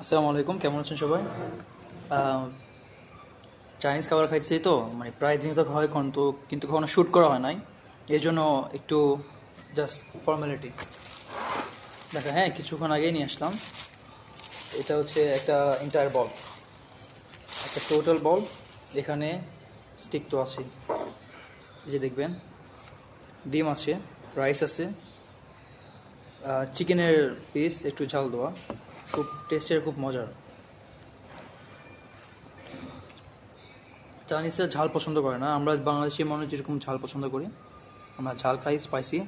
আসসালামু আলাইকুম, কেমন আছেন সবাই? চাইনিজ খাবার খাইতেছি তো মানে প্রায় দিন তো হয় কোন তো কিন্তু কখনো শ্যুট করা হয় নাই। এই জন্য একটু জাস্ট ফর্মালিটি দেখো হ্যাঁ কিছুক্ষণ আগেই নিয়ে আসলাম। এটা হচ্ছে একটা এন্টায়ার বল একটা টোটাল বল এখানে স্টিক তো আছে। এই যে দেখবেন, ডিম আছে রাইস আছে। চিকেনের পিস একটু ঝাল দেওয়া। খুব টেস্টের খুব মজার। চাইনিজরা ঝাল পছন্দ করে না। আমরা বাংলাদেশি মানুষ যেরকম ঝাল পছন্দ করি, আমরা ঝাল খাই স্পাইসি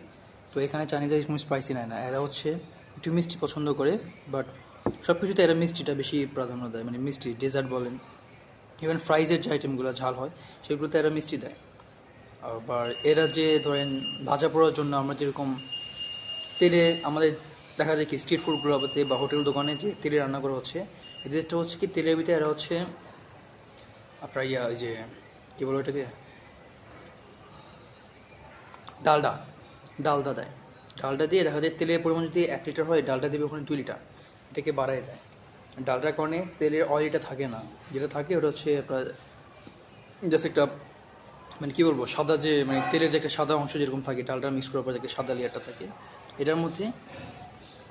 তো এখানে চাইনিজরা এরকম স্পাইসি নেয় না। এরা হচ্ছে একটু মিষ্টি পছন্দ করে বাট সব কিছুতে এরা মিষ্টিটা বেশি প্রাধান্য দেয়। মানে মিষ্টি ডেজার্ট বলেন ইভেন ফ্রাইজের যে আইটেমগুলো ঝাল হয়, সেগুলোতে এরা মিষ্টি দেয়। আবার এরা যে ধরেন ভাজা পোড়ার জন্য আমরা যেরকম তেলে আমাদের দেখা যায় কি স্ট্রিট ফুডগুলোতে বা হোটেল দোকানে যে তেলে রান্না করা হচ্ছে এদেরটা হচ্ছে কি তেলের ভিতরে এরা হচ্ছে আপনার ইয়া, ওই যে, কী বলব এটাকে ডালডা ডালদা দেয়। ডালটা দিয়ে দেখা যায় তেলের পরিমাণ যদি এক লিটার হয় ডালটা দেবে ওখানে দুই লিটার এটাকে বাড়ায় দেয়। ডালটার কারণে তেলের অয়েলটা থাকে না। যেটা থাকে ওটা হচ্ছে আপনার জাস্ট একটা মানে কী বলব, সাদা যে মানে তেলের যে একটা সাদা অংশ যেরকম থাকে ডালটা মিক্স করার পর যে সাদা লেয়ারটা থাকে, এটার মধ্যে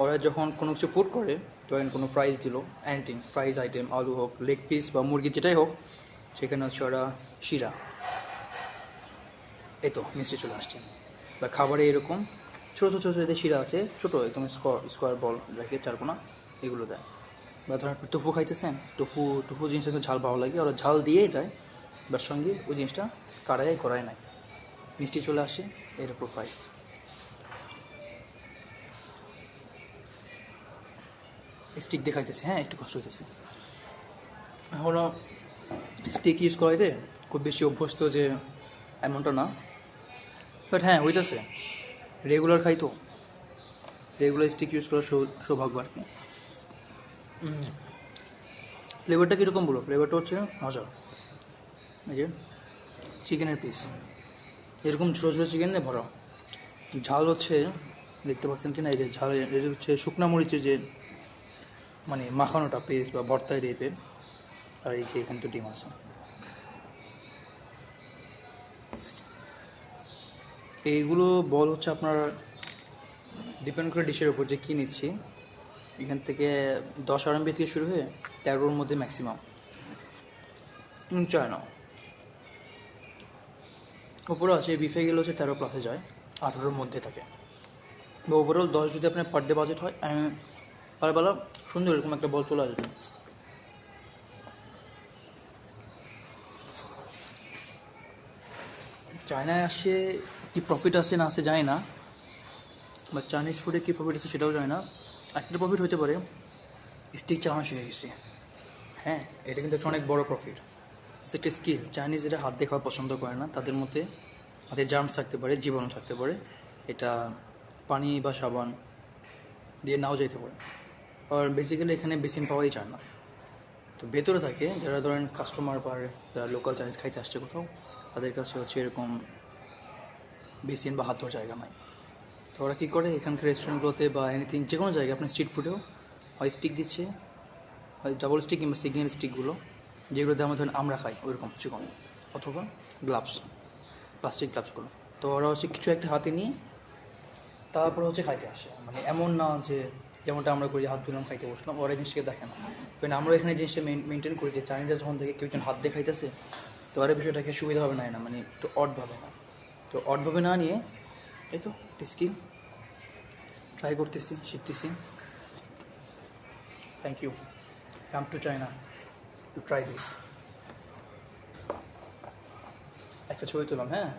ওরা যখন কোনো কিছু ফুড করে ধরেন কোনো ফ্রাইজ দিল অ্যান্টিং ফ্রাইজ আইটেম আলু হোক লেগ পিস বা মুরগি যেটাই হোক, সেখানে হচ্ছে ওরা শিরা। এই তো মিষ্টি চলে আসছে। বা খাবারে এরকম ছোটো ছোটো ছোটো এদের শিরা আছে, ছোটো, একদম স্কোয়ার স্কোয়ার বল রেখে চারকোনা এগুলো দেয়। বা ধরেন টুফু খাইতেছেন টুফু টুফু জিনিসটা কিন্তু ঝাল ভালো লাগে, ওরা ঝাল দিয়েই দেয় বাট সঙ্গে ওই জিনিসটা কাড়াই করায় নাই। মিষ্টি চলে আসে এর উপর স্টিক দেখাইতেছে হ্যাঁ একটু কষ্ট হইতেছে। এখনও স্টিক ইউজ করা হইতে খুব বেশি অভ্যস্ত যে এমনটা না। বাট হ্যাঁ হইতেছে। রেগুলার খাই তো রেগুলার স্টিক ইউজ করার সৌভাগ্য আর কি। ফ্লেভারটা কীরকম বলো? ফ্লেভারটা হচ্ছে মজা। এই যে চিকেনের পিস এরকম ছোটো ছোটো চিকেনে ভরা। ঝাল হচ্ছে, দেখতে পাচ্ছেন কি না এই যে ঝাল হচ্ছে শুকনা মরিচের যে মানে মাখানোটা পেস্ট বা ভর্তায় টাইপের। আর এই যে এখানে তো ডিম আছে। এইগুলো বল হচ্ছে আপনার ডিপেন্ড করে ডিশের উপর যে কী নিচ্ছি। এখান থেকে দশ আরএমবি থেকে শুরু হয়ে তেরোর মধ্যে ম্যাক্সিমাম চায় না উপরে আছে বিফে গেলে হচ্ছে তেরো প্লাসে যায়, আঠারোর মধ্যে থাকে। ওভারঅল দশ যদি আপনার পার ডে বাজেট হয় পার বেলা, সুন্দর এরকম একটা বল চলে আসবে। চায়নায় আসে কি প্রফিট আসে না আসে যায় না বা চাইনিজ ফুডে কী প্রফিট আছে সেটাও যায় না। একটা প্রফিট হতে পারে স্টিক চালানো শিখে গেছে। হ্যাঁ এটা কিন্তু একটা অনেক বড় প্রফিট সেটা স্কিল চাইনিজ এটা হাত খাওয়া পছন্দ করে না, তাদের মধ্যে হাতে জার্মস থাকতে পারে, জীবাণু থাকতে পারে। এটা পানি বা সাবান দিয়ে নাও যেতে পারে। আর বেসিক্যালি এখানে বেসিন পাওয়াই যায় না। তো ভেতরে থাকে, যারা ধরেন কাস্টমার বা যারা লোকাল চাইনিজ খাইতে আসছে কোথাও, তাদের কাছে হচ্ছে এরকম বেসিন বা হাত ধোয়ার জায়গা নাই। তো ওরা কী করে, এখানকার রেস্টুরেন্টগুলোতে বা এনিথিং যে কোনো জায়গায় আপনার স্ট্রিট ফুডেও হয় স্টিক দিচ্ছে, হয় ডাবল স্টিক কিংবা সিগনেল স্টিকগুলো যেগুলোতে আমরা ধরেন আমরা খাই, ওইরকম চিকন, অথবা গ্লাভস প্লাস্টিক গ্লাভসগুলো তো ওরা হচ্ছে কিছু একটা হাতে নিয়ে তারপর হচ্ছে খাইতে আসে। মানে এমন না যে যেমনটা আমরা করি হাত ধুলাম খাইতে বসলাম, ওরা এই জিনিসটাকে দেখে না। কারণ আমরা এখানে জিনিসটা মেনটেন করি যে চাইনিজরা যখন থেকে কেউ হাত দেখাইতেছে খাইতেছে, তো ওরা বিষয়টাকে সুবিধা হবে না মানে একটু অডভাবে না। তো অডভাবে না নিয়ে, এই তো স্কিল ট্রাই করতেছি, শিখতেছি। Thank you come to China to try this একটা ছবি তুলাম হ্যাঁ?